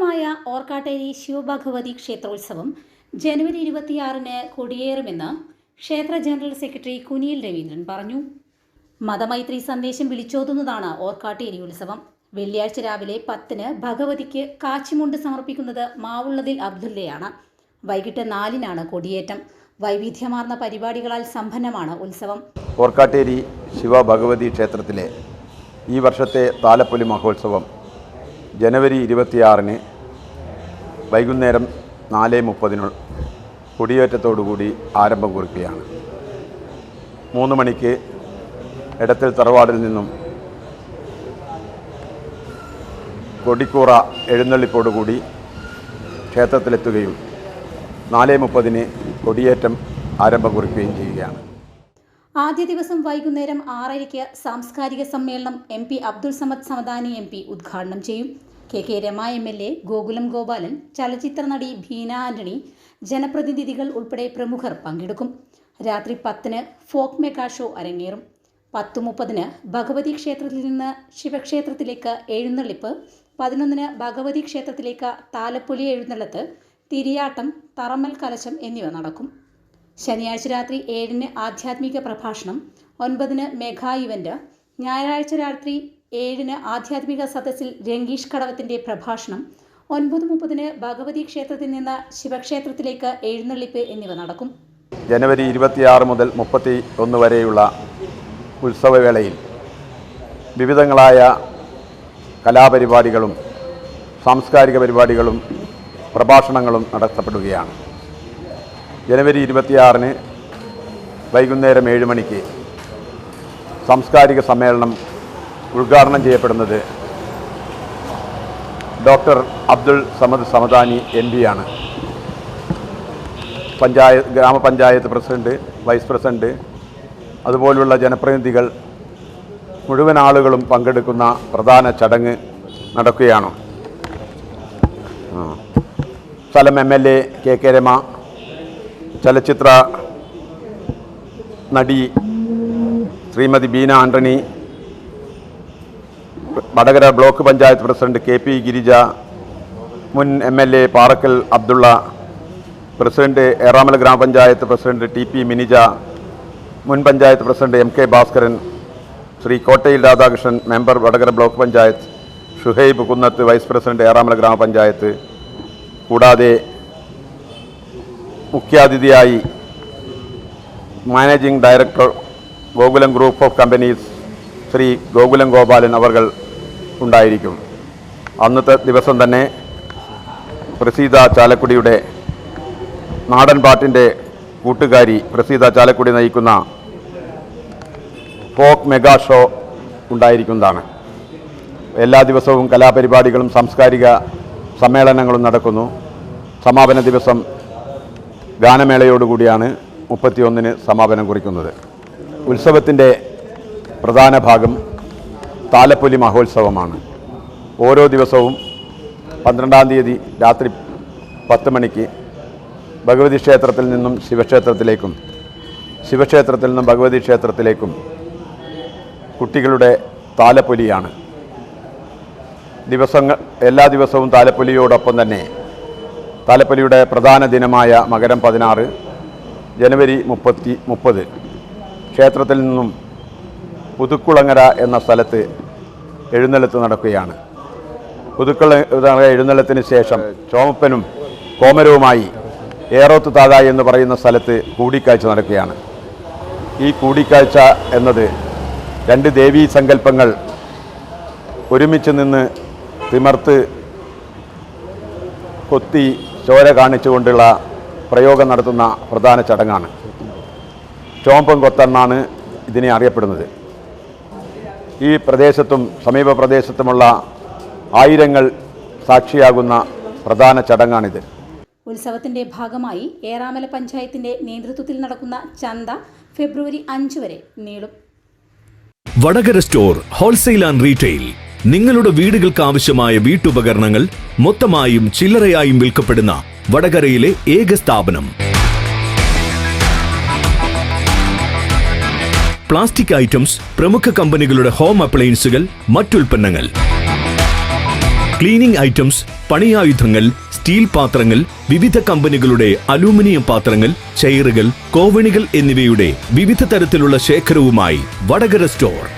പ്രസിദ്ധമായ ഓർക്കാട്ടേരി ശിവഭഗവതി ക്ഷേത്രോത്സവം ജനുവരി ഇരുപത്തിയാറിന് കൊടിയേറുമെന്ന് ക്ഷേത്ര ജനറൽ സെക്രട്ടറി കുനിയിൽ രവീന്ദ്രൻ പറഞ്ഞു. മതമൈത്രി സന്ദേശം വിളിച്ചോതുന്നതാണ് ഓർക്കാട്ടേരി ഉത്സവം. വെള്ളിയാഴ്ച രാവിലെ പത്തിന് ഭഗവതിക്ക് കാച്ചിമുണ്ട് സമർപ്പിക്കുന്നത് മാവുള്ളതിൽ അബ്ദുല്ലയാണ് വൈകിട്ട് നാലിനാണ് കൊടിയേറ്റം. വൈവിധ്യമാർന്ന പരിപാടികളാൽ സമ്പന്നമാണ് ഉത്സവം. ഓർക്കാട്ടേരി ശിവഭഗവതി ക്ഷേത്രത്തിലെ ഈ വർഷത്തെ താലപ്പൊലി മഹോത്സവം ജനുവരി ഇരുപത്തിയാറിന് വൈകുന്നേരം നാല് മുപ്പതിന് കൊടിയേറ്റത്തോടുകൂടി ആരംഭം കുറിക്കുകയാണ്. മൂന്ന് മണിക്ക് ഇടത്തിൽ തറവാടിൽ നിന്നും കൊടിക്കൂറ എഴുന്നള്ളിപ്പോടുകൂടി ക്ഷേത്രത്തിലെത്തുകയും നാല് മുപ്പതിന് കൊടിയേറ്റം ആരംഭം കുറിക്കുകയും ചെയ്യുകയാണ്. ആദ്യ ദിവസം വൈകുന്നേരം ആറരയ്ക്ക് സാംസ്കാരിക സമ്മേളനം M P Abdul Samad Samadani M P ഉദ്ഘാടനം ചെയ്യും. K K Rama M L A Gokulam Gopalan ചലച്ചിത്ര നടി ഭീന ആന്റണി ജനപ്രതിനിധികൾ ഉൾപ്പെടെ പ്രമുഖർ പങ്കെടുക്കും. രാത്രി പത്തിന് ഫോക്ക് മെഗാ ഷോ അരങ്ങേറും. പത്ത് മുപ്പതിന് ഭഗവതി ക്ഷേത്രത്തിൽ നിന്ന് ശിവക്ഷേത്രത്തിലേക്ക് എഴുന്നള്ളിപ്പ്. പതിനൊന്നിന് ഭഗവതി ക്ഷേത്രത്തിലേക്ക് താലപ്പൊലി എഴുന്നള്ളത്ത് തിരിയാട്ടം തറമൽ കലശം എന്നിവ നടക്കും. ശനിയാഴ്ച രാത്രി ഏഴിന് ആധ്യാത്മിക പ്രഭാഷണം ഒൻപതിന് മെഗാ ഇവന്റ് ഞായറാഴ്ച രാത്രി ഏഴിന് ആധ്യാത്മിക സദസ്സിൽ രംഗീഷ് കടവത്തിന്റെ പ്രഭാഷണം ഒൻപത് മുപ്പതിന് ഭഗവതി ക്ഷേത്രത്തിൽ നിന്ന് ശിവക്ഷേത്രത്തിലേക്ക് എഴുന്നള്ളിപ്പ് എന്നിവ നടക്കും. ജനുവരി ഇരുപത്തിയാറ് മുതൽ മുപ്പത്തി ഒന്ന് വരെയുള്ള ഉത്സവവേളയിൽ വിവിധങ്ങളായ കലാപരിപാടികളും സാംസ്കാരിക പരിപാടികളും പ്രഭാഷണങ്ങളും നടത്തപ്പെടുകയാണ്. ജനുവരി ഇരുപത്തിയാറിന് വൈകുന്നേരം ഏഴ് മണിക്ക് സാംസ്കാരിക സമ്മേളനം ഉദ്ഘാടനം ചെയ്യപ്പെടുന്നത് ഡോക്ടർ അബ്ദുൾ സമദ് സമദാനി എം പിയാണ് പഞ്ചായത്ത് ഗ്രാമപഞ്ചായത്ത് പ്രസിഡന്റ് വൈസ് പ്രസിഡന്റ് അതുപോലുള്ള ജനപ്രതിനിധികൾ മുഴുവൻ ആളുകളും പങ്കെടുക്കുന്ന പ്രധാന ചടങ്ങ് നടക്കുകയാണ്. സ്ഥലം M L A K K Rama ചലച്ചിത്ര നടി Shrimati Beena Antony Vadakara block panchayat president K P Girija മുൻ M L A Parakkal Abdulla president Eramala ഗ്രാമപഞ്ചായത്ത് പ്രസിഡന്റ് ടി പി മിനിജ മുൻ panchayat president M K Bhaskaran Shri Kottayil Radhakrishnan member Vadakara block panchayat Shuhaib Kunnath vice president Eramala ഗ്രാമപഞ്ചായത്ത് കൂടാതെ മുഖ്യാതിഥിയായി managing director Gokulam group of companies Shri Gokulam Gopalan അവർ ഉണ്ടായിരിക്കും. അന്നത്തെ ദിവസം തന്നെ പ്രസീത ചാലക്കുടിയുടെ നാടൻ പാട്ടിന്റെ കൂട്ടുകാരി പ്രസീത ചാലക്കുടി നയിക്കുന്ന ഫോക്ക് മെഗാ ഷോ ഉണ്ടായിരിക്കുന്നതാണ്. എല്ലാ ദിവസവും കലാപരിപാടികളും സാംസ്കാരിക സമ്മേളനങ്ങളും നടക്കുന്നു. സമാപന ദിവസം ഗാനമേളയോടുകൂടിയാണ് മുപ്പത്തിയൊന്നിന് സമാപനം കുറിക്കുന്നത്. ഉത്സവത്തിന്റെ പ്രധാന ഭാഗം താലപ്പൊലി മഹോത്സവമാണ്. ഓരോ ദിവസവും പന്ത്രണ്ടാം തീയതി രാത്രി പത്ത് മണിക്ക് ഭഗവതി ക്ഷേത്രത്തിൽ നിന്നും ശിവക്ഷേത്രത്തിലേക്കും ശിവക്ഷേത്രത്തിൽ നിന്നും ഭഗവതി ക്ഷേത്രത്തിലേക്കും കുട്ടികളുടെ താലപ്പൊലിയാണ്. ദിവസങ്ങൾ എല്ലാ ദിവസവും താലപ്പൊലിയോടൊപ്പം തന്നെ താലപ്പൊലിയുടെ പ്രധാന ദിനമായ മകരം പതിനാറ് ജനുവരി മുപ്പത്തി മുപ്പത്. ക്ഷേത്രത്തിൽ നിന്നും പുതുക്കുളങ്ങര എന്ന സ്ഥലത്ത് എഴുന്നള്ളത്ത് നടക്കുകയാണ്. പുതുക്കള എഴുന്നള്ളത്തിന് ശേഷം ചോമപ്പനും കോമരവുമായി ഏറോത്ത് താത എന്ന് പറയുന്ന സ്ഥലത്ത് കൂടിക്കാഴ്ച നടക്കുകയാണ്. ഈ കൂടിക്കാഴ്ച എന്നത് രണ്ട് ദേവീ സങ്കല്പങ്ങൾ ഒരുമിച്ച് നിന്ന് തിമർത്ത് കൊത്തി ചോര കാണിച്ചുകൊണ്ടുള്ള പ്രയോഗം നടത്തുന്ന പ്രധാന ചടങ്ങാണ്. ചോമ്പം കൊത്തെന്നാണ് ഇതിനെ അറിയപ്പെടുന്നത്. ഈ പ്രദേശത്തും സമീപ പ്രദേശത്തുമുള്ള ആയിരങ്ങൾ സാക്ഷിയാകുന്ന പ്രധാന ചടങ്ങാണിത്. ഉത്സവത്തിന്റെ ഭാഗമായി ഏറാമല പഞ്ചായത്തിന്റെ നേതൃത്വത്തിൽ നടക്കുന്ന ചന്ത ഫെബ്രുവരി അഞ്ച് വരെ നീളും. Vadakara store wholesale and retail നിങ്ങളുടെ വീടുകൾക്ക് ആവശ്യമായ വീട്ടുപകരണങ്ങൾ മൊത്തമായും ചില്ലറയായും വിൽക്കപ്പെടുന്ന വടകരയിലെ ഏക സ്ഥാപനം. പ്ലാസ്റ്റിക് ഐറ്റംസ് പ്രമുഖ കമ്പനികളുടെ ഹോം അപ്ലയൻസുകൾ മറ്റുൽപ്പന്നങ്ങൾ. ക്ലീനിംഗ് ഐറ്റംസ് പണിയായുധങ്ങൾ സ്റ്റീൽ പാത്രങ്ങൾ വിവിധ കമ്പനികളുടെ അലൂമിനിയം പാത്രങ്ങൾ ചെയറുകൾ കോവണികൾ എന്നിവയുടെ വിവിധ തരത്തിലുള്ള ശേഖരവുമായി വടകര സ്റ്റോർ.